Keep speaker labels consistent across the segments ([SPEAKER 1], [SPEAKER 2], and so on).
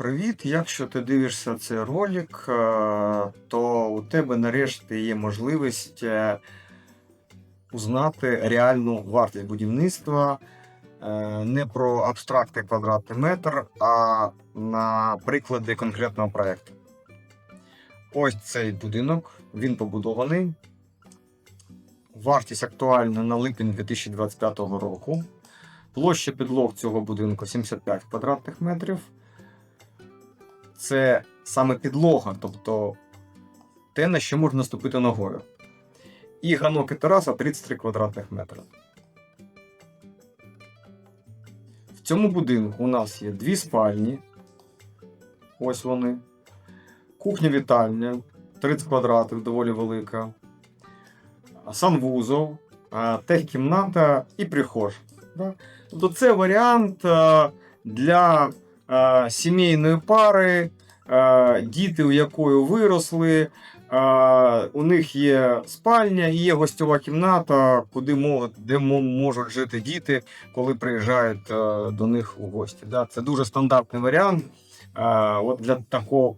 [SPEAKER 1] Привіт! Якщо ти дивишся цей ролик, е, то у тебе нарешті є можливість е, узнати реальну вартість будівництва е, не про абстрактний квадратний метр, а на приклади конкретного проєкту. Ось цей будинок, він побудований. Вартість актуальна на липень 2025 року. Площа підлог цього будинку 75 квадратних метрів. Це саме підлога, тобто те, на що можна ступити ногою. І ганок і тераса 33 квадратних метри. В цьому будинку у нас є дві спальні. Ось вони. Кухня-вітальня 30 квадратів, доволі велика. Санвузол, техкімната і прихожа. Да? Тобто це варіант для сімейної пари, діти, у якої виросли. У них є спальня і є гостьова кімната, куди можуть, де можуть жити діти, коли приїжджають до них у гості. Це дуже стандартний варіант от для такого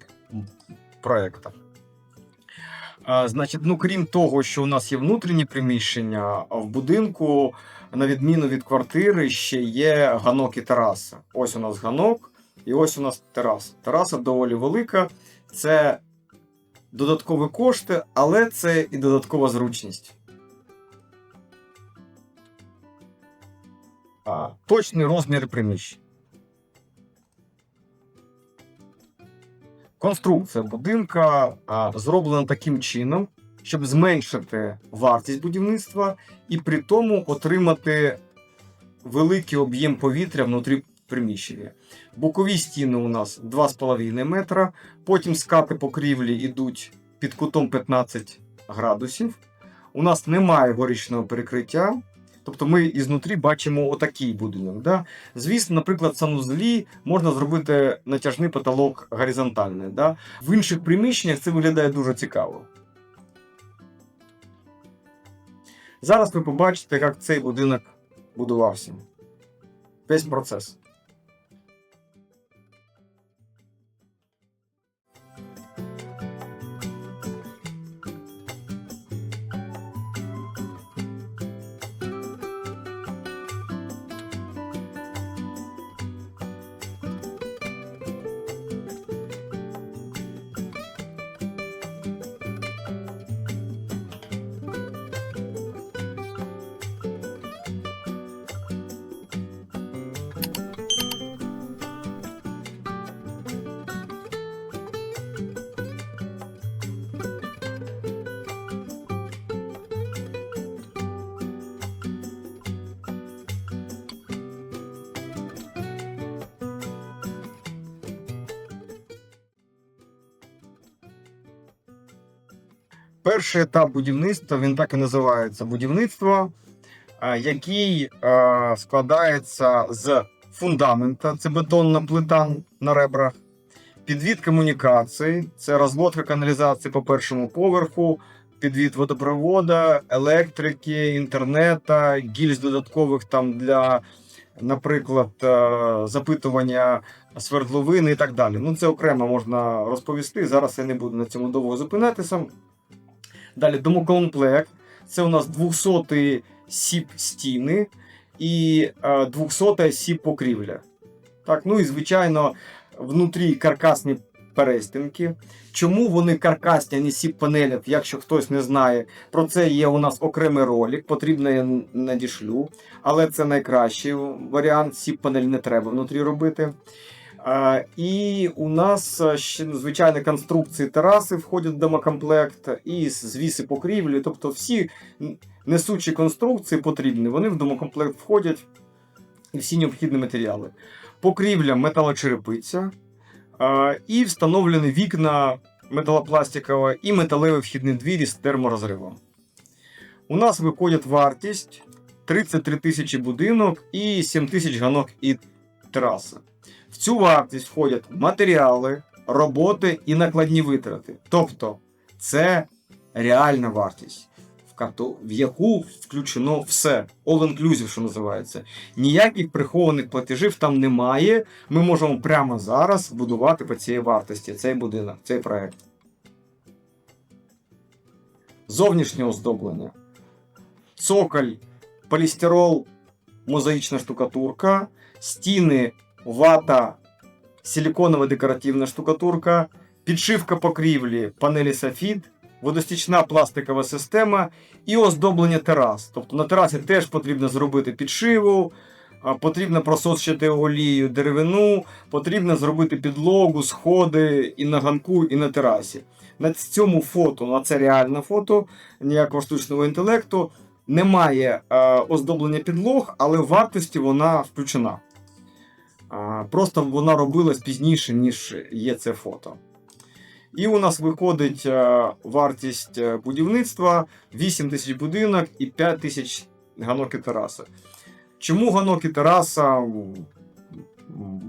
[SPEAKER 1] проєкту. Значить, ну крім того, що у нас є внутрішні приміщення, в будинку, на відміну від квартири, ще є ганок і тераса. Ось у нас ганок, і ось у нас тераса. Тераса доволі велика. Це додаткові кошти, але це і додаткова зручність. А, точний розмір приміщень. Конструкція будинка а, зроблена таким чином, щоб зменшити вартість будівництва і при тому отримати великий об'єм повітря внутрі приміщення. Бокові стіни у нас 2,5 метра, потім скати покрівлі йдуть під кутом 15 градусів. У нас немає горічного перекриття. Тобто ми ізнутрі бачимо отакий будинок. Да? Звісно, наприклад, в санузлі можна зробити натяжний потолок горизонтальний. Да? В інших приміщеннях це виглядає дуже цікаво. Зараз ви побачите, як цей будинок будувався. Весь процес. Перший етап будівництва він так і називається будівництво, який складається з фундамента, це бетонна плита на ребрах, підвід комунікацій, це розводка каналізації по першому поверху, підвід водопроводу, електрики, інтернета, гільз додаткових там для, наприклад, е, запитування свердловини і так далі. Ну, це окремо можна розповісти. Зараз я не буду на цьому довго зупинятися. Далі домокомплект. Це у нас 200 сіп стіни і е, 200 сіп покрівля. Так, ну і звичайно, внутрі каркасні перестінки. Чому вони каркасні, а не сіп панелі, якщо хтось не знає, про це є у нас окремий ролик, потрібно я надішлю. Але це найкращий варіант. Сіп панель не треба внутрі робити. І у нас ще ну, звичайно конструкції тераси входять в домокомплект, і звіси покрівлі. Тобто всі несучі конструкції потрібні, вони в домокомплект входять і всі необхідні матеріали. Покрівля металочерепиця, і встановлені вікна металопластикові і металеві вхідні двері з терморозривом. У нас виходить вартість 33 тисячі будинок і 7 тисяч ганок і тераси. В цю вартість входять матеріали, роботи і накладні витрати. Тобто це реальна вартість. В яку включено все. All inclusive, що називається. Ніяких прихованих платежів там немає. Ми можемо прямо зараз будувати по цій вартості цей будинок, цей проект. Зовнішнє оздоблення. Цоколь, полістирол, мозаїчна штукатурка, стіни, вата, силіконова декоративна штукатурка, підшивка покрівлі, панелі софіт, водостічна пластикова система і оздоблення терас. Тобто на терасі теж потрібно зробити підшиву, потрібно просочити олію деревину, потрібно зробити підлогу, сходи і на ганку, і на терасі. На цьому фото, на це реальне фото, ніякого штучного інтелекту, немає оздоблення підлог, але вартості вона включена. Просто вона робилась пізніше, ніж є це фото. І у нас виходить е, вартість е, будівництва 8 тисяч будинок і 5 тисяч ганок і тераса. Чому ганок і тераса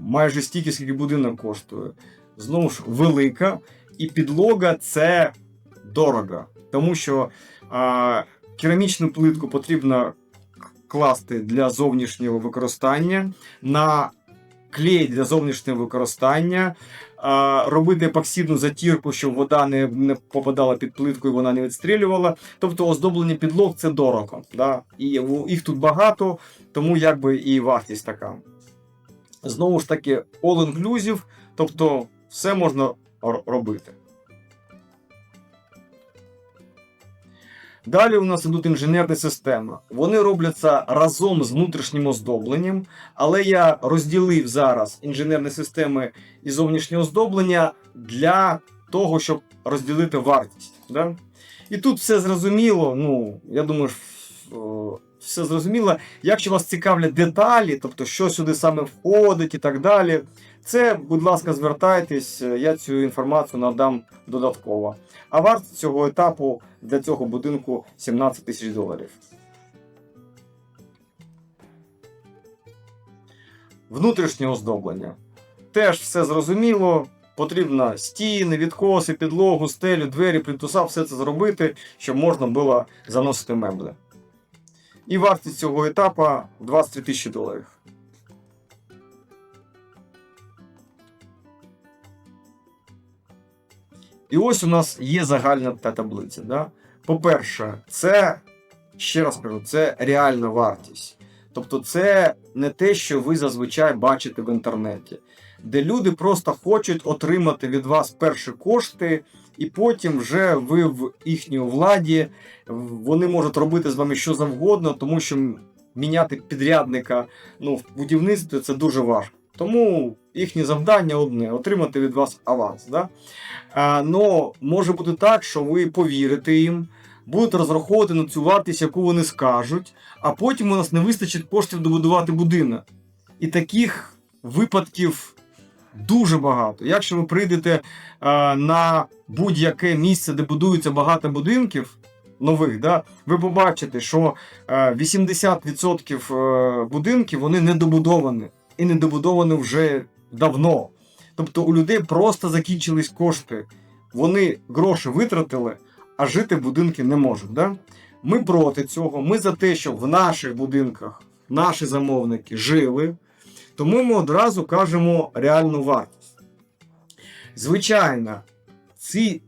[SPEAKER 1] майже стільки, скільки будинок коштує? Знову ж велика, і підлога це дорого. Тому що а, керамічну плитку потрібно класти для зовнішнього використання. На клей для зовнішнього використання, робити епоксидну затірку, щоб вода не, попадала під плитку і вона не відстрілювала. Тобто оздоблення підлог це дорого. Да? І їх тут багато, тому якби і вартість така. Знову ж таки, all inclusive, тобто все можна робити. Далі у нас ідуть інженерні системи. Вони робляться разом з внутрішнім оздобленням, але я розділив зараз інженерні системи і зовнішнє оздоблення для того, щоб розділити вартість. Да? І тут все зрозуміло. Ну, я думаю, о, все зрозуміло. Якщо вас цікавлять деталі, тобто що сюди саме входить і так далі, це, будь ласка, звертайтесь, я цю інформацію надам додатково. А вартість цього етапу для цього будинку 17 тисяч доларів. Внутрішнє оздоблення. Теж все зрозуміло. Потрібно стіни, відкоси, підлогу, стелю, двері, плінтуса, все це зробити, щоб можна було заносити меблі. І вартість цього етапу 23 тисячі доларів. І ось у нас є загальна та таблиця. Да? По-перше, це, ще раз кажу, це реальна вартість. Тобто, це не те, що ви зазвичай бачите в інтернеті, де люди просто хочуть отримати від вас перші кошти, і потім вже ви в їхній владі, вони можуть робити з вами що завгодно, тому що міняти підрядника ну, в будівництві це дуже важко. Тому їхнє завдання одне отримати від вас аванс. Да? А, но може бути так, що ви повірите їм, будете розраховувати на цю вартість, яку вони скажуть, а потім у нас не вистачить коштів добудувати будинок. І таких випадків дуже багато. Якщо ви прийдете а, на будь-яке місце, де будується багато будинків. Нових, да, ви побачите, що е, 80% е, будинків вони недобудовані і недобудовані вже давно. Тобто у людей просто закінчились кошти. Вони гроші витратили, а жити будинки не можуть. Да? Ми проти цього. Ми за те, щоб в наших будинках наші замовники жили. Тому ми одразу кажемо реальну вартість. Звичайно, ці,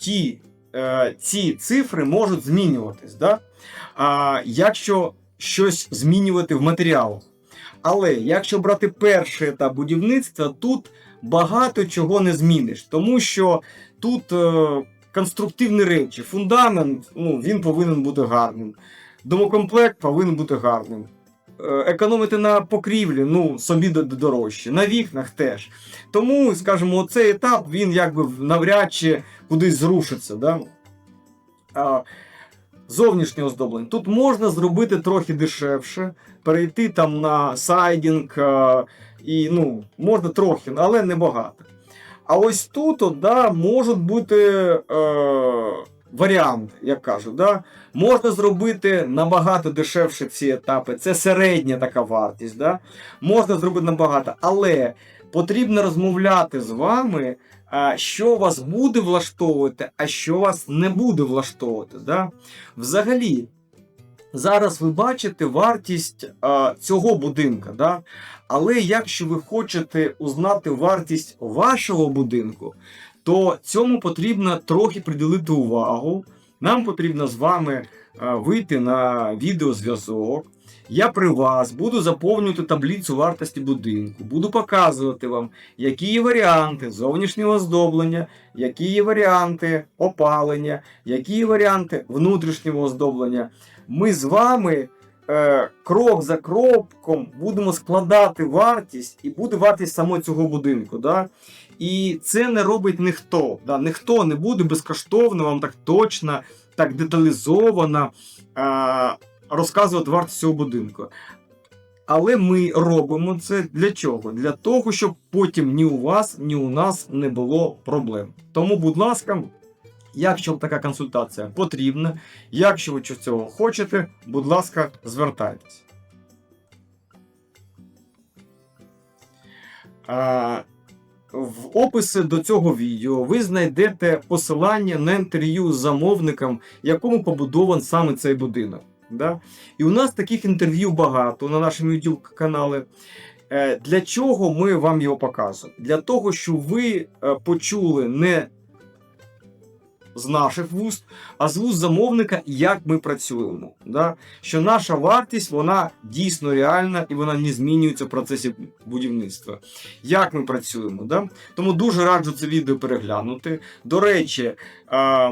[SPEAKER 1] ті, е, ці цифри можуть змінюватись. Да? А, якщо щось змінювати в матеріалах. Але якщо брати перший етап будівництва, тут багато чого не зміниш, тому що тут е, конструктивні речі. Фундамент ну, він повинен бути гарним. Домокомплект повинен бути гарним. Е, економити на покрівлі, ну, собі дорожче, на вікнах теж. Тому, скажімо, цей етап він якби навряд чи кудись зрушиться. Да? А, зовнішнє оздоблення. Тут можна зробити трохи дешевше, перейти там на сайдінг, е, і ну, можна трохи, але не багато. А ось тут от, да, можуть бути е, варіант, як кажуть. Да? Можна зробити набагато дешевше ці етапи. Це середня така вартість. Да? Можна зробити набагато, але потрібно розмовляти з вами, що вас буде влаштовувати, а що вас не буде влаштовувати. Да? Взагалі, зараз ви бачите вартість а, цього будинка. Да? Але якщо ви хочете узнати вартість вашого будинку, то цьому потрібно трохи приділити увагу. Нам потрібно з вами е, вийти на відеозв'язок. Я при вас буду заповнювати таблицю вартості будинку, буду показувати вам, які є варіанти зовнішнього оздоблення, які є варіанти опалення, які є варіанти внутрішнього оздоблення. Ми з вами е, крок за кроком будемо складати вартість, і буде вартість самого цього будинку. Да? І це не робить ніхто. Да? Ніхто не буде безкоштовно вам так точно, так деталізовано е, розказувати вартість цього будинку. Але ми робимо це для чого? Для того, щоб потім ні у вас, ні у нас не було проблем. Тому, будь ласка, якщо вам така консультація потрібна, якщо ви цього хочете, будь ласка, звертайтесь. В описі до цього відео ви знайдете посилання на інтерв'ю з замовником, якому побудований саме цей будинок. Да? І у нас таких інтерв'ю багато на нашому YouTube каналі. Е, Для чого ми вам його показуємо? Для того, щоб ви е, почули не з наших вуст, а з вуст замовника, як ми працюємо. Да? Що наша вартість вона дійсно реальна і вона не змінюється в процесі будівництва. Як ми працюємо? Да? Тому дуже раджу це відео переглянути. До речі,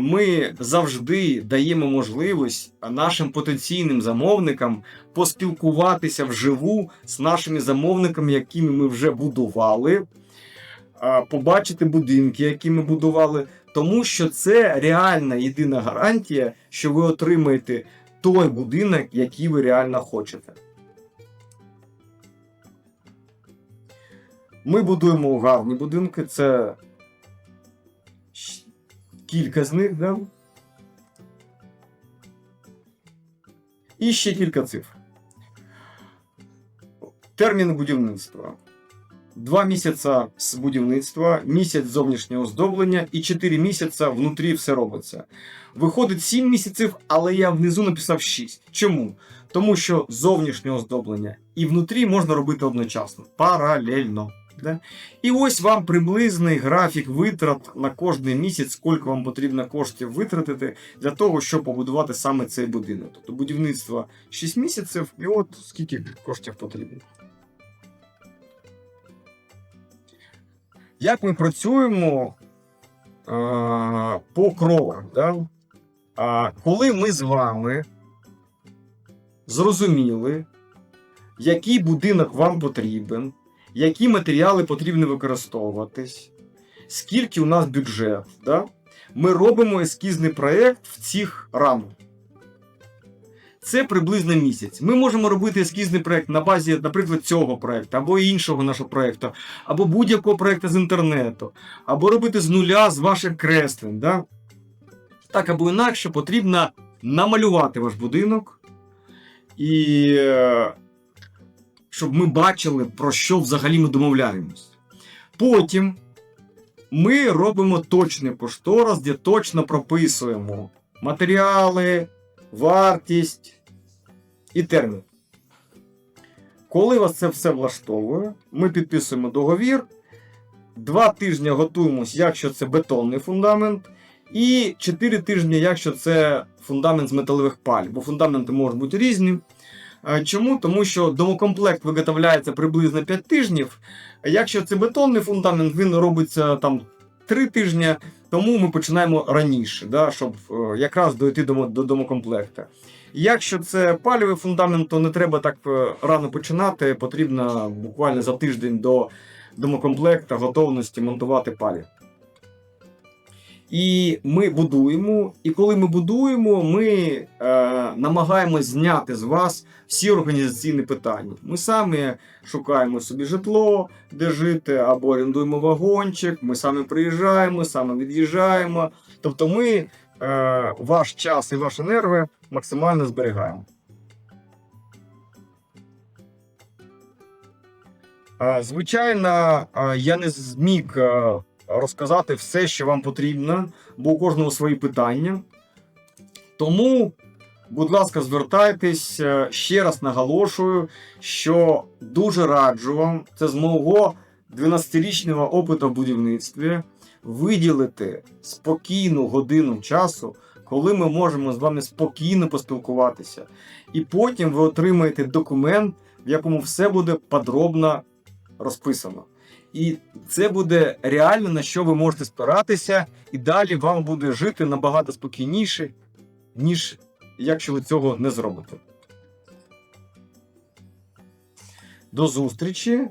[SPEAKER 1] ми завжди даємо можливість нашим потенційним замовникам поспілкуватися вживу з нашими замовниками, якими ми вже будували. Побачити будинки, які ми будували, тому що це реальна єдина гарантія, що ви отримаєте той будинок, який ви реально хочете. Ми будуємо гарні будинки, це кілька з них, да? І ще кілька цифр. Термін будівництва. Два місяці з будівництва, місяць зовнішнього оздоблення і 4 місяці внутрі все робиться. Виходить 7 місяців, але я внизу написав 6. Чому? Тому що зовнішнє оздоблення і внутрі можна робити одночасно, паралельно. Да? І ось вам приблизний графік витрат на кожний місяць, скільки вам потрібно коштів витратити для того, щоб побудувати саме цей будинок. Тобто будівництво 6 місяців, і от скільки коштів потрібно. Як ми працюємо е, по кроках? Да? А, коли ми з вами зрозуміли, який будинок вам потрібен, які матеріали потрібно використовуватись, скільки у нас бюджет, да? ми робимо ескізний проєкт в цих рамках. Це приблизно місяць. Ми можемо робити ескізний проєкт на базі, наприклад, цього проєкту, або іншого нашого проєкту, або будь-якого проєкту з інтернету, або робити з нуля з ваших креслень. Да? Так або інакше потрібно намалювати ваш будинок, і е, щоб ми бачили, про що взагалі ми домовляємось. Потім ми робимо точний кошторис, де точно прописуємо матеріали, вартість і термін. Коли вас це все влаштовує, ми підписуємо договір. Два тижні готуємось, якщо це бетонний фундамент, і 4 тижні, якщо це фундамент з металевих паль, бо фундаменти можуть бути різні. Чому? Тому що домокомплект виготовляється приблизно 5 тижнів. Якщо це бетонний фундамент, він робиться там 3 тижні, тому ми починаємо раніше, да, щоб е, якраз дойти до домокомплекта. Якщо це пальовий фундамент, то не треба так е, рано починати. Потрібно буквально за тиждень до домокомплекта готовності монтувати палі. І ми будуємо, і коли ми будуємо, ми е, намагаємось зняти з вас всі організаційні питання. Ми самі шукаємо собі житло, де жити, або орендуємо вагончик, ми самі приїжджаємо, самі від'їжджаємо. Тобто ми ваш час і ваші нерви максимально зберігаємо. Е, Звичайно, е, я не зміг е, розказати все, що вам потрібно, бо у кожного свої питання. Тому, будь ласка, звертайтесь. Е, Ще раз наголошую, що дуже раджу вам, це з мого 12-річного опиту в будівництві, виділити спокійну годину часу, коли ми можемо з вами спокійно поспілкуватися. І потім ви отримаєте документ, в якому все буде подробно розписано. І це буде реально на що ви можете спиратися, і далі вам буде жити набагато спокійніше, ніж якщо ви цього не зробите. До зустрічі.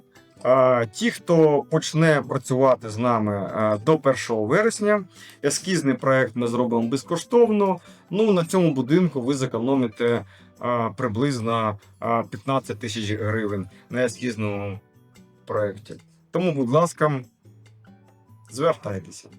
[SPEAKER 1] Ті, хто почне працювати з нами до 1 вересня, ескізний проект ми зробимо безкоштовно. Ну, на цьому будинку ви зекономите приблизно 15 тисяч гривень на ескізному проєкті. Тому, будь ласка, звертайтеся.